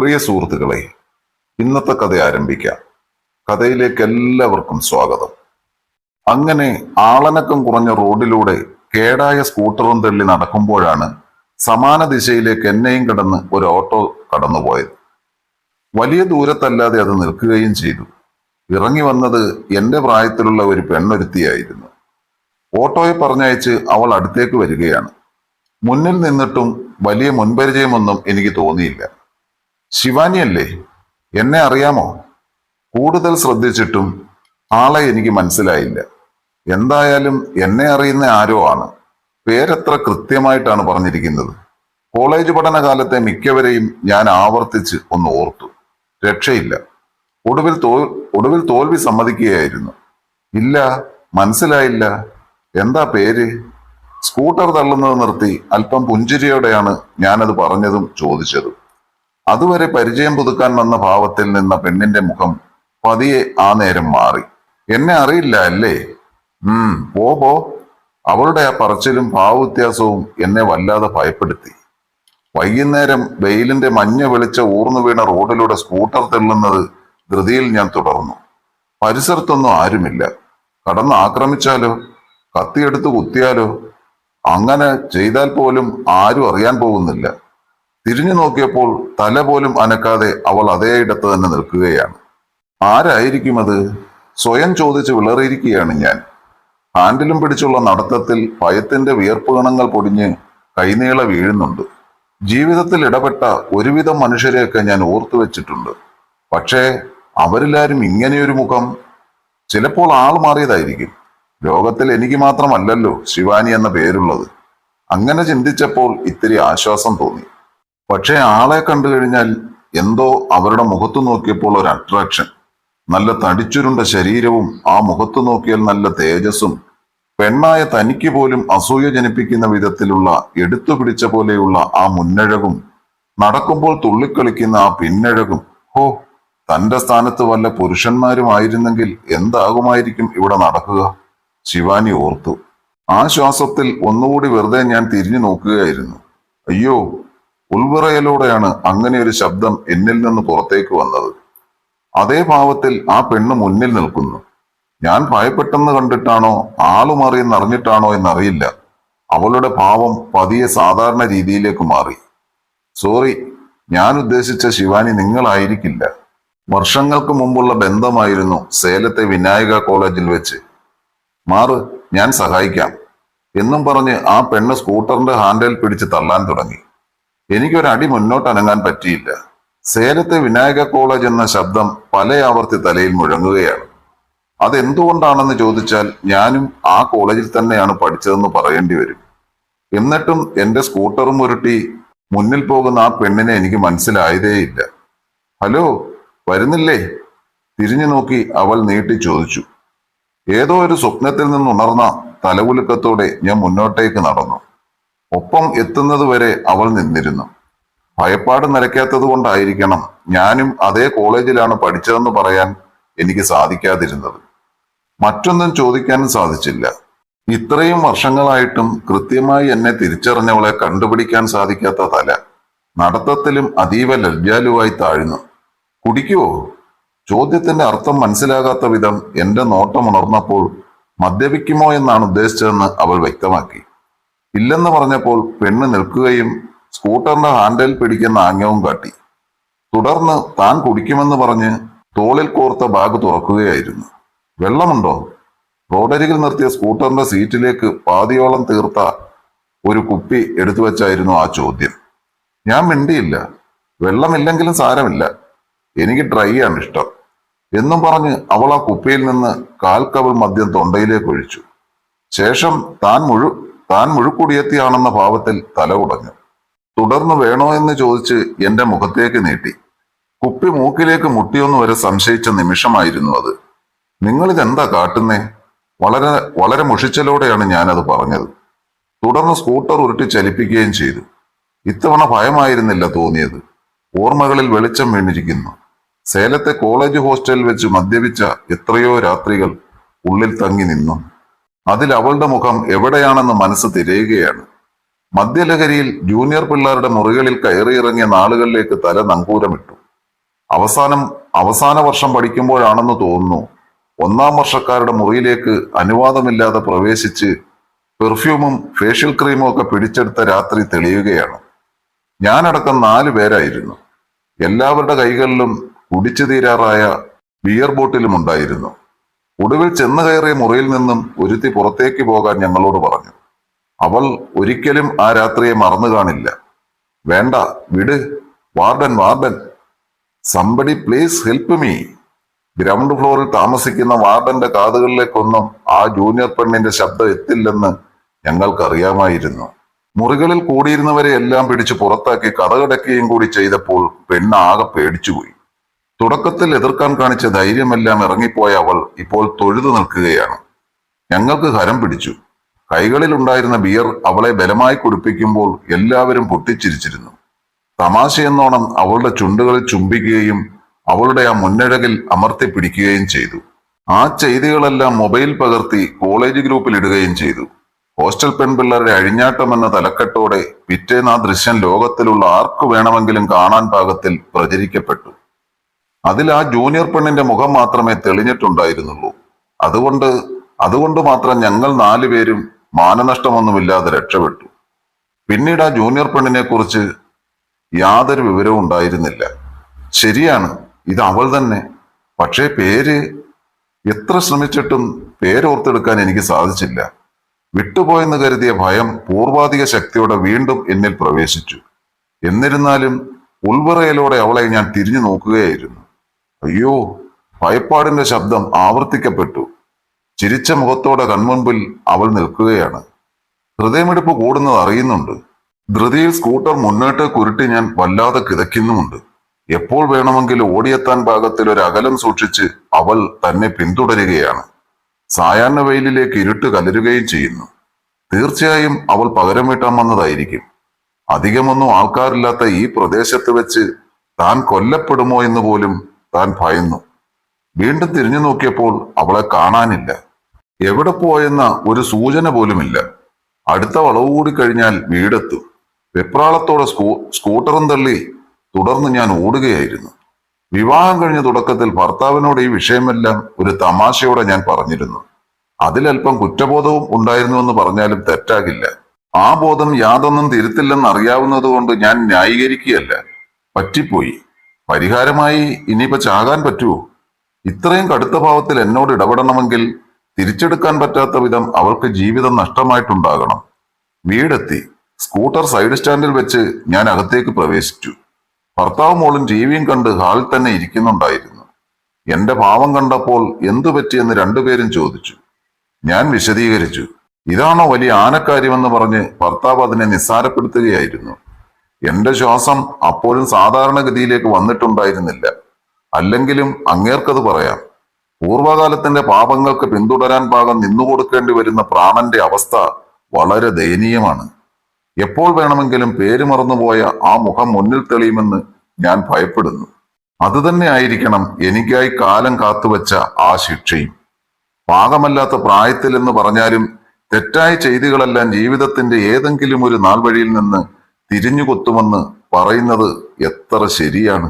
പ്രിയ സുഹൃത്തുക്കളെ ഇന്നത്തെ കഥ ആരംഭിക്കാം. കഥയിലേക്ക് എല്ലാവർക്കും സ്വാഗതം. അങ്ങനെ ആളനക്കം കുറഞ്ഞ റോഡിലൂടെ കേടായ സ്കൂട്ടറും തള്ളി നടക്കുമ്പോഴാണ് സമാന ദിശയിലേക്ക് എന്നെയും കടന്ന് ഒരു ഓട്ടോ കടന്നുപോയത്. വലിയ ദൂരത്തല്ലാതെ അത് നിൽക്കുകയും ചെയ്തു. ഇറങ്ങി വന്നത് എന്റെ പ്രായത്തിലുള്ള ഒരു പെണ്ണൊരുത്തിയായിരുന്നു. ഓട്ടോയെ പറഞ്ഞയച്ച് അവൾ അടുത്തേക്ക് വരികയാണ്. മുന്നിൽ നിന്നിട്ടും വലിയ മുൻപരിചയമൊന്നും എനിക്ക് തോന്നിയില്ല. ശിവാനിയല്ലേ? എന്നെ അറിയാമോ? കൂടുതൽ ശ്രദ്ധിച്ചിട്ടും ആളെ എനിക്ക് മനസ്സിലായില്ല. എന്തായാലും എന്നെ അറിയുന്ന ആരോ ആണ്. പേരെത്ര കൃത്യമായിട്ടാണ് പറഞ്ഞിരിക്കുന്നത്. കോളേജ് പഠനകാലത്തെ മിക്കവരെയും ഞാൻ ആവർത്തിച്ച് ഒന്ന് ഓർത്തു. രക്ഷയില്ല. ഒടുവിൽ തോൽ ഒടുവിൽ തോൽവി സമ്മതിക്കുകയായിരുന്നു. ഇല്ല മനസ്സിലായില്ല. എന്താ പേര്? സ്കൂട്ടർ തള്ളുന്നത് നിർത്തി അല്പം പുഞ്ചിരിയോടെയാണ് ഞാനത് പറഞ്ഞതും ചോദിച്ചതും. അതുവരെ പരിചയം പുതുക്കാൻ വന്ന ഭാവത്തിൽ നിന്ന പെണ്ണിന്റെ മുഖം പതിയെ ആ നേരം മാറി. എന്നെ അറിയില്ല അല്ലേ? ഉം പോ പോ. അവളുടെ ആ പറച്ചിലും ഭാവവ്യത്യാസവും എന്നെ വല്ലാതെ ഭയപ്പെടുത്തി. വൈകുന്നേരം വെയിലിന്റെ മഞ്ഞ വെളിച്ച ഊർന്നു വീണ റോഡിലൂടെ സ്കൂട്ടർ തെള്ളുന്നത് ധൃതിയിൽ ഞാൻ തുടർന്നു. പരിസരത്തൊന്നും ആരുമില്ല. കടന്ന് ആക്രമിച്ചാലോ? കത്തിയെടുത്ത് കുത്തിയാലോ? അങ്ങനെ ചെയ്താൽ പോലും ആരും അറിയാൻ പോകുന്നില്ല. തിരിഞ്ഞു നോക്കിയപ്പോൾ തല പോലും അനക്കാതെ അവൾ അതേ ഇടത്ത് തന്നെ നിൽക്കുകയാണ്. ആരായിരിക്കും അത്? സ്വയം ചോദിച്ച് വിളറിയിരിക്കുകയാണ് ഞാൻ. ഹാൻഡിലും പിടിച്ചുള്ള നടത്തത്തിൽ ഭയത്തിന്റെ വിയർപ്പ് കണങ്ങൾ പൊടിഞ്ഞ് കൈനീള വീഴുന്നുണ്ട്. ജീവിതത്തിൽ ഇടപെട്ട ഒരുവിധം മനുഷ്യരെയൊക്കെ ഞാൻ ഓർത്തു വെച്ചിട്ടുണ്ട്. പക്ഷേ അവരിലാരും ഇങ്ങനെയൊരു മുഖം. ചിലപ്പോൾ ആൾ മാറിയതായിരിക്കും. ലോകത്തിൽ എനിക്ക് മാത്രമല്ലല്ലോ ശിവാനി എന്ന പേരുള്ളത്. അങ്ങനെ ചിന്തിച്ചപ്പോൾ ഇത്തിരി ആശ്വാസം തോന്നി. പക്ഷേ ആളെ കണ്ടു കഴിഞ്ഞാൽ എന്തോ അവരുടെ മുഖത്തു നോക്കിയപ്പോൾ ഒരു അട്രാക്ഷൻ നല്ല തടിച്ചുരുണ്ട ശരീരവും ആ മുഖത്തു നോക്കിയാൽ നല്ല തേജസ്സും. പെണ്ണായ തനിക്ക് പോലും അസൂയ ജനിപ്പിക്കുന്ന വിധത്തിലുള്ള എടുത്തു പിടിച്ച പോലെയുള്ള ആ മുന്നഴകും. നടക്കുമ്പോൾ തുള്ളിക്കളിക്കുന്ന ആ പിന്നഴകും. ഹോ തന്റെ സ്ഥാനത്ത് വല്ല പുരുഷന്മാരുമായിരുന്നെങ്കിൽ എന്താകുമായിരിക്കും ഇവിടെ നടക്കുക? ശിവാനി ഓർത്തു. ആ ശ്വാസത്തിൽ ഒന്നുകൂടി വെറുതെ ഞാൻ തിരിഞ്ഞു നോക്കുകയായിരുന്നു. അയ്യോ ഉൾവിറയലൂടെയാണ് അങ്ങനെ ഒരു ശബ്ദം എന്നിൽ നിന്ന് പുറത്തേക്ക് വന്നത്. അതേ ഭാവത്തിൽ ആ പെണ്ണ് മുന്നിൽ നിൽക്കുന്നു. ഞാൻ ഭയപ്പെട്ടെന്ന് കണ്ടിട്ടാണോ ആളുമറിയെന്ന് അറിഞ്ഞിട്ടാണോ എന്നറിയില്ല. അവളുടെ ഭാവം പതിയെ സാധാരണ രീതിയിലേക്ക് മാറി. സോറി ഞാൻ ഉദ്ദേശിച്ച ശിവാനി നിങ്ങളായിരിക്കില്ല. വർഷങ്ങൾക്ക് മുമ്പുള്ള ബന്ധമായിരുന്നു സേലത്തെ വിനായക കോളേജിൽ വെച്ച്. മാറ് ഞാൻ സഹായിക്കാം. എന്നും പറഞ്ഞ് ആ പെണ്ണ് സ്കൂട്ടറിന്റെ ഹാൻഡിൽ പിടിച്ച് തള്ളാൻ തുടങ്ങി. എനിക്കൊരടി മുന്നോട്ട് അനങ്ങാൻ പറ്റിയില്ല. സേലത്തെ വിനായക കോളേജ് എന്ന ശബ്ദം പല ആവർത്തി തലയിൽ മുഴങ്ങുകയാണ്. അതെന്തുകൊണ്ടാണെന്ന് ചോദിച്ചാൽ ഞാനും ആ കോളേജിൽ തന്നെയാണ് പഠിച്ചതെന്ന് പറയേണ്ടി വരും. എന്നിട്ടും എന്റെ സ്കൂട്ടറും ഉരുട്ടി മുന്നിൽ പോകുന്ന ആ പെണ്ണിനെ എനിക്ക് മനസ്സിലായതേയില്ല. ഹലോ വരുന്നില്ലേ? തിരിഞ്ഞു നോക്കി അവൾ നീട്ടി ചോദിച്ചു. ഏതോ ഒരു സ്വപ്നത്തിൽ നിന്നുണർന്ന തലകുലുക്കത്തോടെ ഞാൻ മുന്നോട്ടേക്ക് നടന്നു. ഒപ്പം എത്തുന്നത് വരെ അവൾ നിന്നിരുന്നു. ഭയപ്പാട് നിലയ്ക്കാത്തത് കൊണ്ടായിരിക്കണം ഞാനും അതേ കോളേജിലാണ് പഠിച്ചതെന്ന് പറയാൻ എനിക്ക് സാധിക്കാതിരുന്നത്. മറ്റൊന്നും ചോദിക്കാനും സാധിച്ചില്ല. ഇത്രയും വർഷങ്ങളായിട്ടും കൃത്യമായി എന്നെ തിരിച്ചറിഞ്ഞവളെ കണ്ടുപിടിക്കാൻ സാധിക്കാത്ത തല നടത്തത്തിലും അതീവ ലജ്ജാലുവായി താഴ്ന്നു. കുടിക്കുവോ? ചോദ്യത്തിന്റെ അർത്ഥം മനസ്സിലാകാത്ത വിധം എന്റെ നോട്ടം ഉണർന്നപ്പോൾ മദ്യപിക്കുമോ എന്നാണ് ഉദ്ദേശിച്ചതെന്ന് അവൾ വ്യക്തമാക്കി. ഇല്ലെന്ന് പറഞ്ഞപ്പോൾ പെണ്ണ് നിൽക്കുകയും സ്കൂട്ടറിന്റെ ഹാൻഡിൽ പിടിക്കുന്ന ആംഗ്യവും കാട്ടി. തുടർന്ന് താൻ കുടിക്കുമെന്ന് പറഞ്ഞ് തോളിൽ കോർത്ത ബാഗ് തുറക്കുകയായിരുന്നു. വെള്ളമുണ്ടോ? റോഡരികിൽ നിർത്തിയ സ്കൂട്ടറിന്റെ സീറ്റിലേക്ക് പാതിയോളം തീർത്ത ഒരു കുപ്പി എടുത്തു വെച്ചായിരുന്നു ആ ചോദ്യം. ഞാൻ മിണ്ടിയില്ല. വെള്ളമില്ലെങ്കിലും സാരമില്ല. എനിക്ക് ഡ്രൈ ആണ് ഇഷ്ടം. എന്നും പറഞ്ഞ് അവൾ ആ കുപ്പിയിൽ നിന്ന് കാൽ കാൽക്കവൾ മദ്യം തൊണ്ടയിലേക്ക് ഒഴിച്ചു. ശേഷം താൻ മുഴു താൻ മുഴുക്കുടിയെത്തിയാണെന്ന ഭാവത്തിൽ തല ഉടഞ്ഞു തുടർന്ന് വേണോ എന്ന് ചോദിച്ച് എന്റെ മുഖത്തേക്ക് നീട്ടി. കുപ്പി മൂക്കിലേക്ക് മുട്ടിയൊന്നു വരെ സംശയിച്ച നിമിഷമായിരുന്നു അത്. നിങ്ങൾ ഇതെന്താ കാട്ടുന്നേ? വളരെ വളരെ മുഷിച്ചലോടെയാണ് ഞാനത് പറഞ്ഞത്. തുടർന്ന് സ്കൂട്ടർ ഉരുട്ടി ചലിപ്പിക്കുകയും ചെയ്തു. ഇത്തവണ ഭയമായിരുന്നില്ല തോന്നിയത്. ഓർമ്മകളിൽ വെളിച്ചം വീണിരിക്കുന്നു. സേലത്തെ കോളേജ് ഹോസ്റ്റലിൽ വെച്ച് മദ്യപിച്ച എത്രയോ രാത്രികൾ ഉള്ളിൽ തങ്ങി നിന്നു. അതിൽ അവളുടെ മുഖം എവിടെയാണെന്ന് മനസ്സ് തിരയുകയാണ്. മദ്യലഹരിയിൽ ജൂനിയർ പിള്ളേരുടെ മുറികളിൽ കയറിയിറങ്ങിയ നാളുകളിലേക്ക് തല നങ്കൂരമിട്ടു. അവസാനം അവസാന വർഷം പഠിക്കുമ്പോഴാണെന്ന് തോന്നുന്നു ഒന്നാം വർഷക്കാരുടെ മുറിയിലേക്ക് അനുവാദമില്ലാതെ പ്രവേശിച്ച് പെർഫ്യൂമും ഫേഷ്യൽ ക്രീമും ഒക്കെ പിടിച്ചെടുത്ത രാത്രി തെളിയുകയാണ്. ഞാനടക്കം നാലു പേരായിരുന്നു. എല്ലാവരുടെ കൈകളിലും കുടിച്ചു തീരാറായ ബിയർ ബോട്ടിലും ഉണ്ടായിരുന്നു. ഒടുവിൽ ചെന്നു കയറിയ മുറിയിൽ നിന്നും ഒരുത്തി പുറത്തേക്ക് പോകാൻ ഞങ്ങളോട് പറഞ്ഞു. അവൾ ഒരിക്കലും ആ രാത്രിയെ മറന്നു കാണില്ല. വേണ്ട വിട്. Warden warden. Somebody please help me. Ground ഫ്ലോറിൽ താമസിക്കുന്ന വാർഡന്റെ കാതുകളിലേക്കൊന്നും ആ ജൂനിയർ പെണ്ണിന്റെ ശബ്ദം എത്തില്ലെന്ന് ഞങ്ങൾക്കറിയാമായിരുന്നു. മുറികളിൽ കൂടിയിരുന്നവരെ എല്ലാം പിടിച്ച് പുറത്താക്കി കഥകടക്കുകയും കൂടി ചെയ്തപ്പോൾ പെണ്ണാകെ പേടിച്ചുപോയി. തുടക്കത്തിൽ എതിർക്കാൻ കാണിച്ച ധൈര്യമെല്ലാം ഇറങ്ങിപ്പോയ അവൾ ഇപ്പോൾ തൊഴുതു നിൽക്കുകയാണ്. ഞങ്ങൾക്ക് ഹരം പിടിച്ചു. കൈകളിൽ ഉണ്ടായിരുന്ന ബിയർ അവളെ ബലമായി കുടിപ്പിക്കുമ്പോൾ എല്ലാവരും പൊട്ടിച്ചിരിച്ചിരുന്നു. തമാശയെന്നോണം അവളുടെ ചുണ്ടുകളിൽ ചുംബിക്കുകയും അവളുടെ ആ മുന്നഴകിൽ അമർത്തി പിടിക്കുകയും ചെയ്തു. ആ ചെയ്തികളെല്ലാം മൊബൈൽ പകർത്തി കോളേജ് ഗ്രൂപ്പിൽ ഇടുകയും ചെയ്തു. ഹോസ്റ്റൽ പെൺപിള്ളേരുടെ അഴിഞ്ഞാട്ടം എന്ന തലക്കെട്ടോടെ പിറ്റേന്ന് ആ ദൃശ്യം ലോകത്തിലുള്ള ആർക്കു വേണമെങ്കിലും കാണാൻ പാകത്തിൽ പ്രചരിക്കപ്പെട്ടു. അതിൽ ആ ജൂനിയർ പെണ്ണിന്റെ മുഖം മാത്രമേ തെളിഞ്ഞിട്ടുണ്ടായിരുന്നുള്ളൂ. അതുകൊണ്ട് അതുകൊണ്ട് മാത്രം ഞങ്ങൾ നാലു പേരും മാനനഷ്ടമൊന്നുമില്ലാതെ രക്ഷപ്പെട്ടു. പിന്നീട് ആ ജൂനിയർ പെണ്ണിനെ കുറിച്ച് യാതൊരു വിവരവും ഉണ്ടായിരുന്നില്ല. ശരിയാണ് ഇത് അവൾ തന്നെ. പക്ഷേ പേര് എത്ര ശ്രമിച്ചിട്ടും പേരോർത്തെടുക്കാൻ എനിക്ക് സാധിച്ചില്ല. വിട്ടുപോയെന്ന് കരുതിയ ഭയം പൂർവാധിക ശക്തിയോടെ വീണ്ടും എന്നിൽ പ്രവേശിച്ചു. എന്നിരുന്നാലും ഉൾവറയിലൂടെ അവളെ ഞാൻ തിരിഞ്ഞു നോക്കുകയായിരുന്നു. അയ്യോ ഭയപ്പാടിന്റെ ശബ്ദം ആവർത്തിക്കപ്പെട്ടു. ചിരിച്ച മുഖത്തോടെ കൺമുമ്പിൽ അവൾ നിൽക്കുകയാണ്. ഹൃദയമെടുപ്പ് കൂടുന്നത് അറിയുന്നുണ്ട്. ധൃതിയിൽ സ്കൂട്ടർ മുന്നോട്ട് കുരുട്ടി ഞാൻ വല്ലാതെ കിതയ്ക്കുന്നുമുണ്ട്. എപ്പോൾ വേണമെങ്കിലും ഓടിയെത്താൻ ഭാഗത്തിൽ ഒരു അകലം സൂക്ഷിച്ച് അവൾ തന്നെ പിന്തുടരുകയാണ്. സായാഹ്ന വെയിലിലേക്ക് ഇരുട്ട് കലരുകയും ചെയ്യുന്നു. തീർച്ചയായും അവൾ പകരം വീട്ടാൻ വന്നതായിരിക്കും. അധികമൊന്നും ആൾക്കാരില്ലാത്ത ഈ പ്രദേശത്ത് വെച്ച് താൻ കൊല്ലപ്പെടുമോ എന്ന് പോലും താൻ ഭയന്നു. വീണ്ടും തിരിഞ്ഞു നോക്കിയപ്പോൾ അവളെ കാണാനില്ല. എവിടെ പോയെന്ന ഒരു സൂചന പോലുമില്ല. അടുത്ത വളവ് കൂടി കഴിഞ്ഞാൽ വീടെത്തും. വെപ്രാളത്തോടെ സ്കൂ സ്കൂട്ടറും തള്ളി തുടർന്ന് ഞാൻ ഓടുകയായിരുന്നു. വിവാഹം കഴിഞ്ഞ തുടക്കത്തിൽ ഭർത്താവിനോട് ഈ വിഷയമെല്ലാം ഒരു തമാശയോടെ ഞാൻ പറഞ്ഞിരുന്നു. അതിലല്പം കുറ്റബോധവും ഉണ്ടായിരുന്നുവെന്ന് പറഞ്ഞാലും തെറ്റാകില്ല. ആ ബോധം യാതൊന്നും തിരുത്തില്ലെന്ന് അറിയാവുന്നത് കൊണ്ട് ഞാൻ ന്യായീകരിക്കുകയല്ല. പറ്റിപ്പോയി. പരിഹാരമായി ഇനിയിപ്പോ ചാകാൻ പറ്റുമോ ഇത്രയും കടുത്ത ഭാവത്തിൽ എന്നോട് ഇടപെടണമെങ്കിൽ തിരിച്ചെടുക്കാൻ പറ്റാത്ത വിധം അവൾക്ക് ജീവിതം നഷ്ടമായിട്ടുണ്ടാകണം. വീടെത്തി സ്കൂട്ടർ സൈഡ് സ്റ്റാൻഡിൽ വെച്ച് ഞാൻ അകത്തേക്ക് പ്രവേശിച്ചു. ഭർത്താവും മോളും ടിവിയും കണ്ട് ഹാളിൽ തന്നെ ഇരിക്കുന്നുണ്ടായിരുന്നു. എന്റെ ഭാവം കണ്ടപ്പോൾ എന്തു പറ്റിയെന്ന് രണ്ടുപേരും ചോദിച്ചു. ഞാൻ വിശദീകരിച്ചു. ഇതാണോ വലിയ ആനക്കാര്യമെന്ന് പറഞ്ഞ് ഭർത്താവ് അതിനെ നിസ്സാരപ്പെടുത്തുകയായിരുന്നു. എന്റെ ശ്വാസം അപ്പോഴും സാധാരണഗതിയിലേക്ക് വന്നിട്ടുണ്ടായിരുന്നില്ല. അല്ലെങ്കിലും അങ്ങേർക്കത് പറയാം. പൂർവകാലത്തിന്റെ പാപങ്ങൾക്ക് പിന്തുടരാൻ പാകം നിന്നുകൊടുക്കേണ്ടി വരുന്ന പ്രാണന്റെ അവസ്ഥ വളരെ ദയനീയമാണ്. എപ്പോൾ വേണമെങ്കിലും പേര് മറന്നുപോയ ആ മുഖം മുന്നിൽ തെളിയുമെന്ന് ഞാൻ ഭയപ്പെടുന്നു. അതുതന്നെ ആയിരിക്കണം എനിക്കായി കാലം കാത്തുവച്ച ആ ശിക്ഷയും. പാകമല്ലാത്ത പ്രായത്തിൽ എന്ന് പറഞ്ഞാലും തെറ്റായ ചെയ്തികളെല്ലാം ജീവിതത്തിന്റെ ഏതെങ്കിലും ഒരു നാൾ വഴിയിൽ നിന്ന് തിരിഞ്ഞുകൊത്തുമെന്ന് പറയുന്നത് എത്ര ശരിയാണ്?